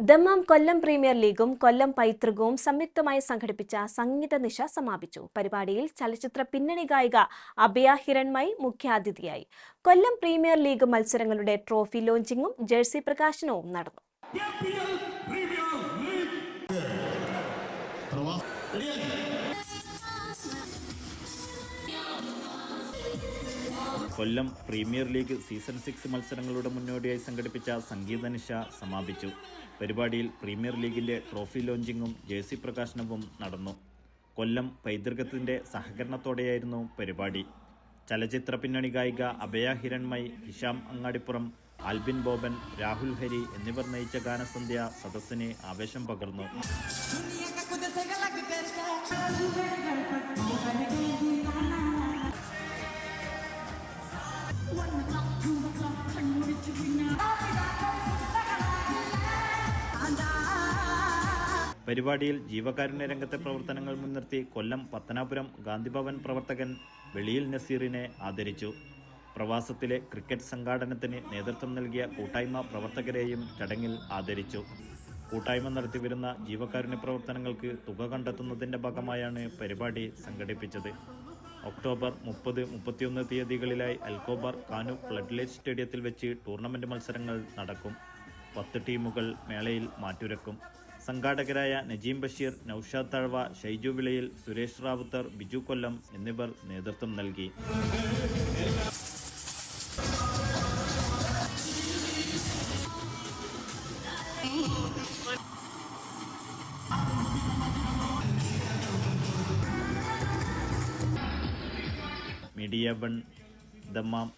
Dammam കൊല്ലം premier ലീഗും കൊല്ലം പൈതൃകവും സംയുക്തമായി സംഘടിപ്പിച്ച സംഗീത നിശ സമാപിച്ചു. പരിപാടിയിൽ ചലച്ചിത്ര പിന്നണി ഗായിക അഭയ ഹിരൺമയി മുഖ്യാതിഥിയായി. കൊല്ലം പ്രീമിയർ ലീഗ് മത്സരങ്ങളുടെ ട്രോഫി ലോഞ്ചിങ്ങും ജേഴ്സി പ്രകാശനവും നടന്നു. Kollam premier league season six മത്സരങ്ങളുടെ മുന്നോടിയായി സംഘടിപ്പിച്ച സംഗീത നിശ സമാപിച്ചു. പരിപാടിയിൽ പ്രീമിയർ ലീഗിന്റെ ട്രോഫി ലോഞ്ചിങ്ങും ജേഴ്സി പ്രകാശനവും നടന്നു. കൊല്ലം പൈതൃകത്തിന്റെ സഹകരണത്തോടെയായിരുന്നു പരിപാടി. ചലച്ചിത്ര പിന്നണി ഗായിക അഭയ ഹിരൺമയി ഹിഷാം അങ്ങാടിപ്പുറം ആൽബിൻ ബോബൻ രാഹുൽ ഹരി എന്നിവർ നയിച്ച ഗാനസന്ധ്യ സദസ്സിനെ ആവേശം പകർന്നു. പരിപാടിയിൽ ജീവകാരുണ്യ രംഗത്തെ പ്രവർത്തനങ്ങൾ മുൻനിർത്തി കൊല്ലം പത്തനാപുരം ഗാന്ധിഭവൻ പ്രവർത്തകൻ വെളിയിൽ നസീറിനെ ആദരിച്ചു. പ്രവാസത്തിലെ ക്രിക്കറ്റ് സംഘാടനത്തിന് നേതൃത്വം നൽകിയ കൂട്ടായ്മ പ്രവർത്തകരെയും ചടങ്ങിൽ ആദരിച്ചു. കൂട്ടായ്മ നടത്തിവരുന്ന ജീവകാരുണ്യ പ്രവർത്തനങ്ങൾക്ക് തുക കണ്ടെത്തുന്നതിന്റെ ഭാഗമായാണ് പരിപാടി സംഘടിപ്പിച്ചത്. ഒക്ടോബർ മുപ്പത് മുപ്പത്തിയൊന്ന് തീയതികളിലായി Al Khobar Kanoo flood light സ്റ്റേഡിയത്തിൽ വെച്ച് ടൂർണമെന്റ് മത്സരങ്ങൾ നടക്കും. പത്ത് ടീമുകൾ മേളയിൽ മാറ്റുരക്കും. സംഘാടകരായ നജീം ബഷീർ നൌഷാദ് തഴവ ഷൈജു വിളയിൽ സുരേഷ് റാവുത്തർ ബിജു കൊല്ലം എന്നിവർ നേതൃത്വം നൽകി. Media One Dammam.